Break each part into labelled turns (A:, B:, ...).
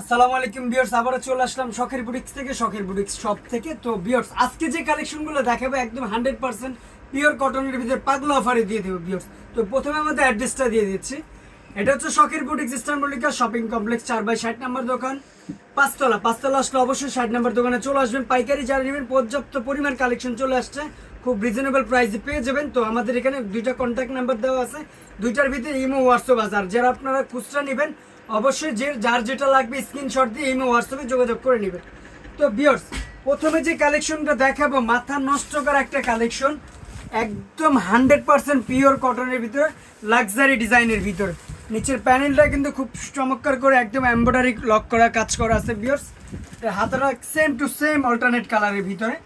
A: আসসালামু আলাইকুম বিয়ার্স আবারও চলে আসলাম শখের বুটিক্স থেকে, শখের বুটিক্স শপ থেকে। তো বিয়ার্স আজকে যে কালেকশনগুলো দেখাবো একদম হান্ড্রেড পার্সেন্ট পিওর কটনের ভিতরে পাগলা অফারে দিয়ে দেবো বিয়ার্স তো প্রথমে আমাদের অ্যাড্রেসটা দিয়ে দিচ্ছি। এটা হচ্ছে শখের boutiques eastern Mallika shopping complex চার বাই ষাট নাম্বার দোকান, পাঁচতলা। পাঁচতলা আসলে অবশ্যই ষাট নাম্বার দোকানে চলে আসবেন। পাইকারি যারা নেবেন, পর্যাপ্ত পরিমাণ কালেকশন চলে আসছে। খুব রিজনেবল প্রাইসে পেয়ে যাবেন। তো আমাদের এখানে দুইটা কন্ট্যাক্ট নাম্বার দেওয়া আছে। দুইটার ভিতরে ইমো, হোয়াটসঅ্যাপ আছে। আর যারা আপনারা খুচরা নেবেন অবশ্যই যে যার যেটা লাগবে স্ক্রিনশট দিয়ে ইমো হোয়াটসঅ্যাপে যোগাযোগ করে নেবেন তো বিয়ার্স প্রথমে যে কালেকশনটা দেখাবো, মাথা নষ্ট করা একটা কালেকশন একদম হান্ড্রেড পার্সেন্ট পিওর কটনের ভিতরে লাক্সারি ডিজাইনের ভিতরে। নিচের প্যানেলটা কিন্তু খুব চমৎকার করে একদম এমব্রয়ডারি লক করা, কাজ করা আছে বিয়ার্স হাতাটা সেম টু সেম অল্টারনেট কালারের ভিতরে।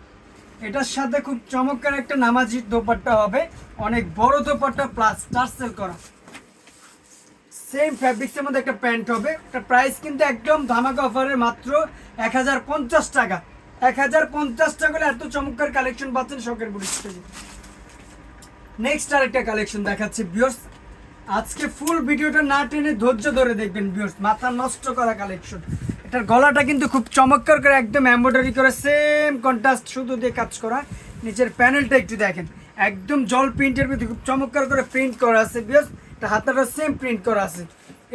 A: এটার সাথে খুব চমৎকার একটা নামাজি দোপাট্টা হবে, অনেক বড় দোপাট্টা প্লাস টার্সেল করা। সেম ফ্যাব্রিক্সের মধ্যে একটা প্যান্ট হবে। একটা প্রাইস কিন্তু একদম ধামাকা অফারের মাত্র এক হাজার পঞ্চাশ টাকা। এক হাজার পঞ্চাশ টাকা হলে এত চমৎকার কালেকশন পাচ্ছেন শখের বুড়ি থেকে নেক্সট আরেকটা কালেকশন দেখাচ্ছে বিয়র্স আজকে ফুল ভিডিওটা না টেনে ধৈর্য ধরে দেখবেন বিয়র্স মাথা নষ্ট করা কালেকশন এটার গলাটা কিন্তু খুব চমৎকার করে একদম এমব্রয়ডারি করে সেম কন্ট্রাস্ট শুধু দিয়ে কাজ করা। নিচের প্যানেলটা একটু দেখেন। একদম জল প্রিন্টের ভিতরে খুব চমৎকার করে প্রিন্ট করা আছে বিয়র্স এটা হাতাটা সেম প্রিন্ট করা আছে।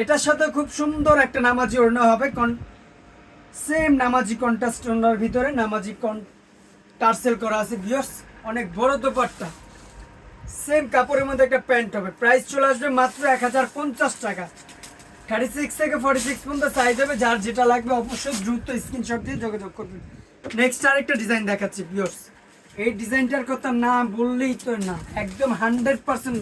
A: এটার সাথে খুব সুন্দর একটা নামাজি ওড়না হবে। কন সেম নামাজি কন্ট্রাস্ট ওড়নার ভিতরে নামাজি কন টার্সেল করা আছে বিয়র্স অনেক বড় দোপাট্টা। সেম কাপড়ের মধ্যে একটা প্যান্ট হবে। প্রাইস চলে আসবে মাত্র এক হাজার পঞ্চাশ টাকা। থার্টি সিক্স থেকে ফর্টি সিক্স পর্যন্ত সাইজ হবে। যার যেটা লাগবে অবশ্যই দ্রুত স্ক্রিনশট দিয়ে যোগাযোগ করবেন। নেক্সট আরেকটা ডিজাইন দেখাচ্ছি পিওর্স এই ডিজাইনটার কথা না বললেই তো না। একদম হান্ড্রেড পার্সেন্ট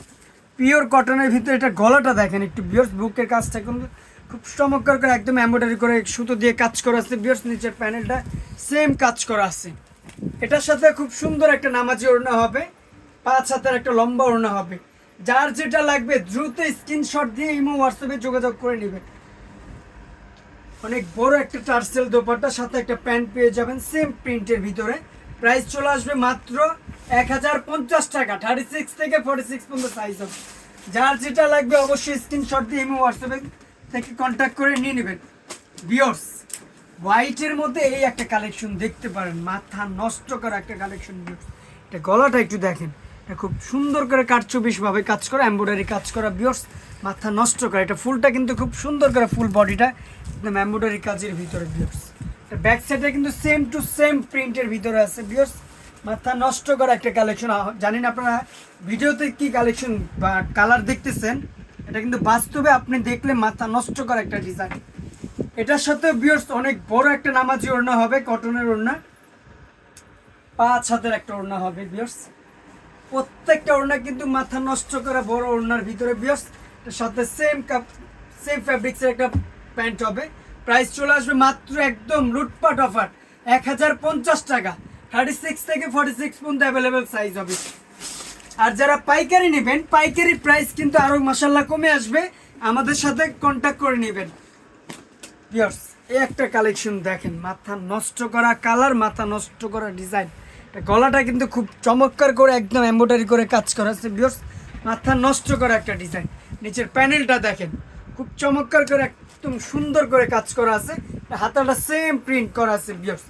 A: পিওর কটনের ভিতরে এটা গলাটা দেখেন একটু বিয়র্স বুকের কাজটা কিন্তু খুব চমৎকার করে একদম এমব্রয়ডারি করে সুতো দিয়ে কাজ করা আছে। বিয়র্স নিচের প্যানেলটা সেম কাজ করা আছে। এটার সাথে খুব সুন্দর একটা নামাজি ওড়না হবে, পাঁচ হাতের একটা লম্বা ওড়না হবে। যার যেটা লাগবে দ্রুত স্ক্রিনশট দিয়ে ইমো হোয়াটসঅ্যাপে যোগাযোগ করে নেবেন অনেক বড় একটা টার্সেল দোপাট্টার সাথে একটা প্যান্ট পেয়ে যাবেন সেম প্রিন্টের ভিতরে। প্রাইস চলে আসবে মাত্র এক হাজার পঞ্চাশ টাকা থার্টি সিক্স থেকে ফর্টি সিক্স পর্যন্ত সাইজ হবে। যার যেটা লাগবে অবশ্যই স্ক্রিনশট দিয়ে ইমো হোয়াটসঅ্যাপে থেকে কন্ট্যাক্ট করে নিয়ে নেবেন। বিয়র্স হোয়াইটের মধ্যে এই একটা কালেকশন দেখতে পারেন। মাথা নষ্ট করা একটা কালেকশন এটা গলাটা একটু দেখেন। এটা খুব সুন্দর করে কাটচব্বিশ ভাবে কাজ করা এমব্রয়ডারি কাজ করা বিয়র্স মাথা নষ্ট করা। এটা ফুলটা কিন্তু খুব সুন্দর করে ফুল বডিটা একদম এমব্রয়ডারি কাজের ভিতরে বিয়র্স ব্যাক সাইডে কিন্তু সেম টু সেম প্রিন্টের ভিতরে আছে বিয়র্স মাথা নষ্ট করা একটা কালেকশন জানি না আপনারা ভিডিওতে কি কালেকশন বা কালার দেখতেছেন, এটা কিন্তু বাস্তবে আপনি দেখলে মাথা নষ্ট করা একটা ডিজাইন এটার সাথে বিয়র্স অনেক বড় একটা নামাজি ওড়না হবে কটনের ওড়না। পাঁচ হাতের একটা ওড়না হবে বিয়র্স প্রত্যেকটা ওড়না কিন্তু মাথা নষ্ট করা বড় ওড়নার ভিতরে বিয়র্স সাথে সেম কাপ সেম ফ্যাব্রিক্সের একটা প্যান্ট হবে। প্রাইস চলে আসবে মাত্র একদম লুটপাট অফার এক হাজার পঞ্চাশ টাকা। থার্টি সিক্স থেকে ফর্টি সিক্স পর্যন্ত অ্যাভেলেবেল সাইজ হবে। আর যারা পাইকারি নেবেন, পাইকারি প্রাইস কিন্তু আরও মাসাল্লাহ কমে আসবে। আমাদের সাথে কন্ট্যাক্ট করে নেবেন। পিয়ার্স এই একটা কালেকশন দেখেন, মাথা নষ্ট করা কালার মাথা নষ্ট করা ডিজাইন গলাটা কিন্তু খুব চমৎকার করে একদম এম্ব্রয়ডারি করে কাজ করা আছে বিয়ার্স মাথা নষ্ট করা একটা ডিজাইন নিচের প্যানেলটা দেখেন, খুব চমৎকার করে একদম সুন্দর করে কাজ করা আছে। হাতাটা সেম প্রিন্ট করা আছে বিয়ার্স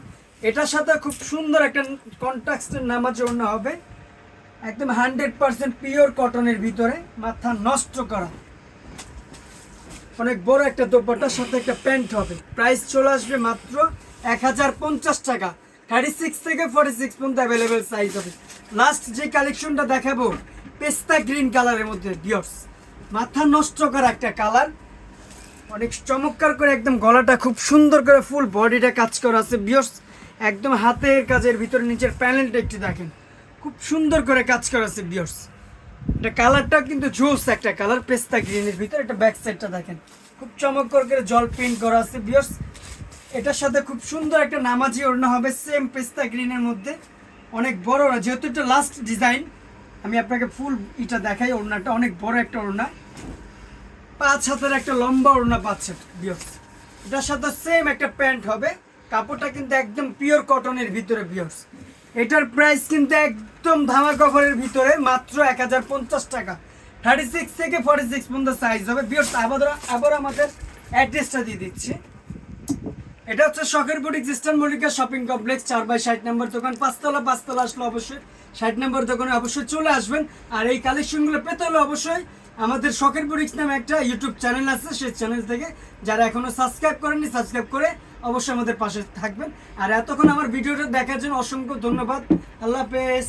A: এটার সাথে খুব সুন্দর একটা কন্ট্রাক্টের নামাজ অন্য হবে। একদম হান্ড্রেড পার্সেন্ট পিওর কটনের ভিতরে, মাথা নষ্ট করা। অনেক বড় একটা দোপাটার সাথে একটা প্যান্ট হবে। প্রাইস চলে আসবে মাত্র এক হাজার পঞ্চাশ টাকা। থার্টি সিক্স থেকে ফর্টি সিক্স পর্যন্ত অ্যাভেলেবেল সাইজ হবে। লাস্ট যে কালেকশনটা দেখাবো, পেস্তা গ্রিন কালারের মধ্যে ডিওর্স মাথা নষ্ট করা একটা কালার অনেক চমৎকার করে একদম গলাটা খুব সুন্দর করে ফুল বডিটা কাজ করা আছে বিয়র্স একদম হাতের কাজের ভিতরে নিচের প্যানেলটা একটু দেখেন। খুব সুন্দর করে কাজ করা আছে এটা কালারটা কিন্তু জোস একটা কালার, পেস্তা গ্রিনের ভিতরে একটা ব্যাক সাইডটা দেখেন। খুব চমৎকার করে জল প্রিন্ট করা আছে বিয়র্স এটার সাথে খুব সুন্দর একটা নামাজি ওড়না হবে সেম পেস্তা গ্রিনের মধ্যে। অনেক বড় যেহেতু এটা লাস্ট ডিজাইন আমি আপনাকে ফুল এটা দেখাই, ওড়নাটা অনেক বড় একটা ওড়না। পাঁচ হাতের একটা লম্বা ওড়না পাচ্ছে বিয়র্স এটার সাথে সেম একটা প্যান্ট হবে। কাপড়টা কিন্তু একদম পিওর কটনের ভিতরে বিয়র্স এটার প্রাইস কিন্তু একদম ধামা কভারের ভিতরে, মাত্র এক হাজার পঞ্চাশ টাকা। থার্টি সিক্স থেকে ফর্টি সিক্স পর্যন্ত সাইজ হবে। বিয়র্স আবার আবার আমাদের অ্যাড্রেসটা দিয়ে দিচ্ছি। এটা হচ্ছে শখের boutique eastern Mallika shopping complex চার বাই ষাট নম্বর দোকান। পাঁচতলা পাঁচতলা আসলে অবশ্যই ষাট নম্বর দোকানে অবশ্যই চলে আসবেন। আর এই কালেকশনগুলো পেতে হলে অবশ্যই আমাদের শখের বুটিক্স নামে একটা ইউটিউব চ্যানেল আছে। সেই চ্যানেল থেকে যারা এখনও সাবস্ক্রাইব করেননি সাবস্ক্রাইব করে অবশ্যই আমাদের পাশে থাকবেন। আর এতক্ষণ আমার ভিডিওটা দেখার জন্য অসংখ্য ধন্যবাদ। আল্লাহ হাফেজ।